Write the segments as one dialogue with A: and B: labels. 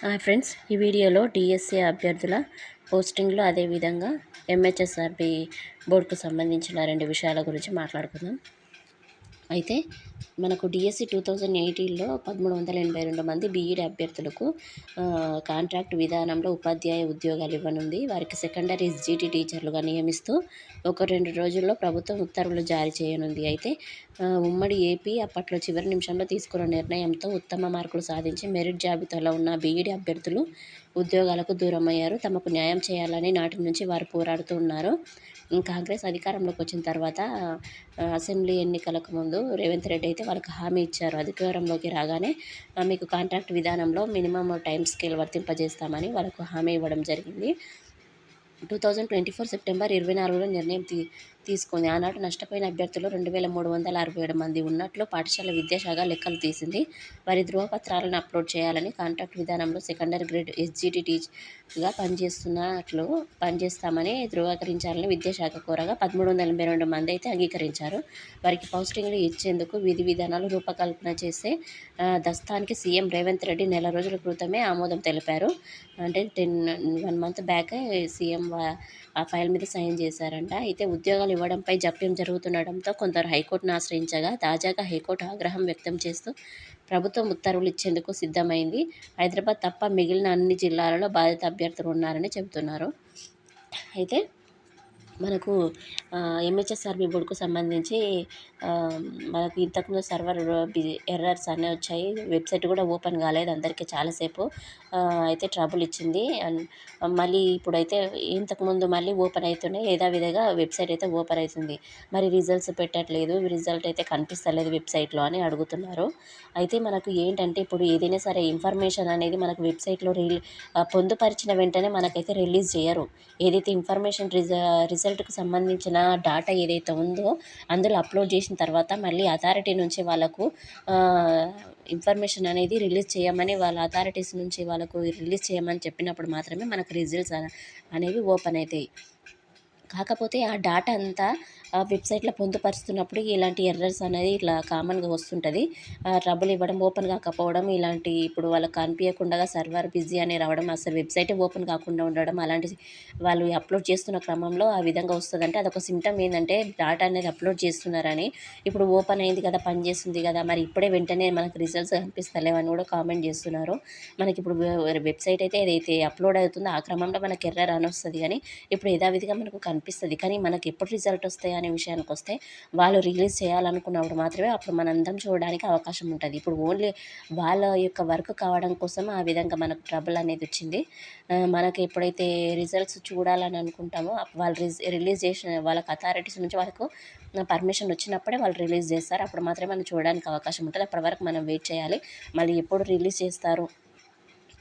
A: Hi friends ఈ వీడియోలో DSC అభ్యర్థుల పోస్టింగ్లు అదేవిధంగా ఎంహెచ్ఎస్ఆర్బి బోర్డుకు సంబంధించిన రెండు విషయాల గురించి మాట్లాడుకుందాం. అయితే మనకు డిఎస్సి టూ థౌజండ్ ఎయిటీన్లో పదమూడు వందల ఎనభై రెండు మంది బీఈడి అభ్యర్థులకు కాంట్రాక్ట్ విధానంలో ఉపాధ్యాయ ఉద్యోగాలు ఇవ్వనుంది. వారికి సెకండరీ ఎస్జీటీ టీచర్లుగా నియమిస్తూ ఒక రెండు రోజుల్లో ప్రభుత్వం ఉత్తర్వులు జారీ చేయనుంది. అయితే ఉమ్మడి ఏపీ అప్పట్లో చివరి నిమిషంలో తీసుకున్న నిర్ణయంతో ఉత్తమ మార్కులు సాధించి మెరిట్ జాబితాలో ఉన్న బీఈడి అభ్యర్థులు ఉద్యోగాలకు దూరమయ్యారు. తమకు న్యాయం చేయాలని నాటి నుంచి వారు పోరాడుతూ ఉన్నారు. కాంగ్రెస్ అధికారంలోకి వచ్చిన తర్వాత అసెంబ్లీ ఎన్నికలకు ముందు రేవంత్ రెడ్డి అయితే వాళ్ళకి హామీ ఇచ్చారు. అధికారంలోకి రాగానే మీకు కాంట్రాక్ట్ విధానంలో మినిమం టైం స్కేల్ వర్తింపజేస్తామని వాళ్ళకు హామీ ఇవ్వడం జరిగింది. Two thousand twenty four September ఇరవై నాలుగులో నిర్ణయం తీ తీసుకుంది. ఆనాడు నష్టపోయిన అభ్యర్థులు రెండు వేల మూడు వందల అరవై ఏడు మంది ఉన్నట్లు పాఠశాల విద్యాశాఖ లెక్కలు తీసింది. వారి ధృవపత్రాలను అప్లోడ్ చేయాలని కాంట్రాక్ట్ విధానంలో సెకండరీ గ్రేడ్ ఎస్జిటి టీచర్గా పనిచేస్తున్నట్లు పనిచేస్తామని ధృవీకరించాలని విద్యాశాఖ కోరగా పదమూడు వందల ఎనభై రెండు మంది అయితే అంగీకరించారు. వారికి పోస్టింగ్లు ఇచ్చేందుకు విధి విధానాలు రూపకల్పన చేసే దస్తానికి సీఎం రేవంత్ రెడ్డి నెల రోజుల క్రితమే ఆమోదం తెలిపారు. అంటే ten one month back CM ఆ ఫైల్ మీద సైన్ చేశారంట. అయితే ఉద్యోగాలు ఇవ్వడంపై జాప్యం జరుగుతుండటంతో కొందరు హైకోర్టును ఆశ్రయించగా తాజాగా హైకోర్టు ఆగ్రహం వ్యక్తం చేస్తూ ప్రభుత్వం ఉత్తర్వులు ఇచ్చేందుకు సిద్ధమైంది. హైదరాబాద్ తప్ప మిగిలిన అన్ని జిల్లాలలో బాధిత అభ్యర్థులు ఉన్నారని చెబుతున్నారు. అయితే మనకు ఎంహెచ్ఎస్ఆర్బి బోర్డుకు సంబంధించి మనకు ఇంతకుముందు సర్వర్ ఎర్రర్స్ అన్నీ వచ్చాయి. వెబ్సైట్ కూడా ఓపెన్ కాలేదు అందరికీ చాలాసేపు అయితే ట్రబుల్ ఇచ్చింది. అండ్ మళ్ళీ ఇప్పుడైతే ఇంతకుముందు మళ్ళీ ఓపెన్ అవుతున్నాయి యథావిధిగా వెబ్సైట్ అయితే ఓపెన్ అవుతుంది మరి రిజల్ట్స్ పెట్టట్లేదు. రిజల్ట్ అయితే కనిపిస్తలేదు వెబ్సైట్లో అని అడుగుతున్నారు. అయితే మనకు ఏంటంటే ఇప్పుడు ఏదైనా సరే ఇన్ఫర్మేషన్ అనేది మనకు వెబ్సైట్లో రిలీ పొందుపరిచిన వెంటనే మనకైతే రిలీజ్ చేయరు. ఏదైతే ఇన్ఫర్మేషన్ రిజ రిజల్ట్ రిజల్ట్కి సంబంధించిన డాటా ఏదైతే ఉందో అందులో అప్లోడ్ చేసిన తర్వాత మళ్ళీ అథారిటీ నుంచి వాళ్ళకు ఇన్ఫర్మేషన్ అనేది రిలీజ్ చేయమని వాళ్ళ అథారిటీస్ నుంచి వాళ్ళకు రిలీజ్ చేయమని చెప్పినప్పుడు మాత్రమే మనకు రిజల్ట్స్ అనేవి ఓపెన్ అవుతాయి. కాకపోతే ఆ డాటా అంతా వెబ్సైట్లో పొందుపరుస్తున్నప్పుడు ఇలాంటి ఎర్రర్స్ అనేది ఇట్లా కామన్గా వస్తుంటుంది. ట్రబుల్ ఇవ్వడం ఓపెన్ కాకపోవడం ఇలాంటి ఇప్పుడు వాళ్ళకి కనిపించకుండా సర్వర్ బిజీ అని రావడం అసలు వెబ్సైటే ఓపెన్ కాకుండా ఉండడం అలాంటి వాళ్ళు అప్లోడ్ చేస్తున్న క్రమంలో ఆ విధంగా వస్తుందంటే అదొక సిమ్టమ్ ఏంటంటే డాటా అనేది అప్లోడ్ చేస్తున్నారని ఇప్పుడు ఓపెన్ అయింది కదా పని చేస్తుంది కదా మరి ఇప్పుడే వెంటనే మనకు రిజల్ట్స్ కనిపిస్తలేవని కూడా కామెంట్ చేస్తున్నారు. మనకి ఇప్పుడు వెబ్సైట్ అయితే ఏదైతే అప్లోడ్ అవుతుందో ఆ క్రమంలో మనకి ఎర్రర్ అని వస్తుంది కానీ ఇప్పుడు యథావిధిగా మనకు అనిపిస్తుంది. కానీ మనకి ఎప్పుడు రిజల్ట్ వస్తాయి అనే విషయానికి వస్తే వాళ్ళు రిలీజ్ చేయాలనుకున్నప్పుడు మాత్రమే అప్పుడు మనందరం చూడడానికి అవకాశం ఉంటుంది. ఇప్పుడు ఓన్లీ వాళ్ళ యొక్క వర్క్ కావడం కోసం ఆ విధంగా మనకు ట్రబుల్ అనేది వచ్చింది. మనకి ఎప్పుడైతే రిజల్ట్స్ చూడాలని అనుకుంటామో వాళ్ళు రిలీజ్ చేసిన వాళ్ళకి అథారిటీస్ నుంచి వాళ్ళకు పర్మిషన్ వచ్చినప్పుడే వాళ్ళు రిలీజ్ చేస్తారు. అప్పుడు మాత్రమే మనం చూడడానికి అవకాశం ఉంటుంది. అప్పటి వరకు మనం వెయిట్ చేయాలి. మళ్ళీ ఎప్పుడు రిలీజ్ చేస్తారు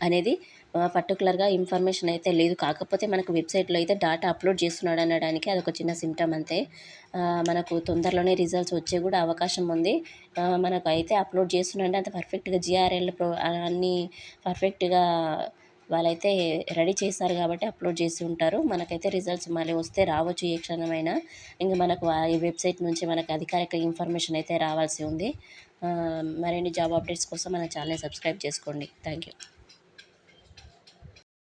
A: అనేది పర్టికులర్గా ఇన్ఫర్మేషన్ అయితే లేదు. కాకపోతే మనకు వెబ్సైట్లో అయితే డాటా అప్లోడ్ చేస్తున్నాడు అనడానికి అదొక చిన్న సిమ్టమ్ అంతే. మనకు తొందరలోనే రిజల్ట్స్ వచ్చే కూడా అవకాశం ఉంది. మనకు అయితే అప్లోడ్ చేస్తున్నాడు అంత పర్ఫెక్ట్గా జిఆర్ఎల్ ప్రో అన్నీ పర్ఫెక్ట్గా వాళ్ళైతే రెడీ చేస్తారు కాబట్టి అప్లోడ్ చేసి ఉంటారు. మనకైతే రిజల్ట్స్ మళ్ళీ వస్తే రావచ్చు ఏ క్షణమైనా. ఇంకా మనకు ఈ వెబ్సైట్ నుంచి మనకు అధికారిక ఇన్ఫర్మేషన్ అయితే రావాల్సి ఉంది. మరిన్ని జాబ్ అప్డేట్స్ కోసం మన ఛానల్ సబ్స్క్రైబ్ చేసుకోండి. Thank you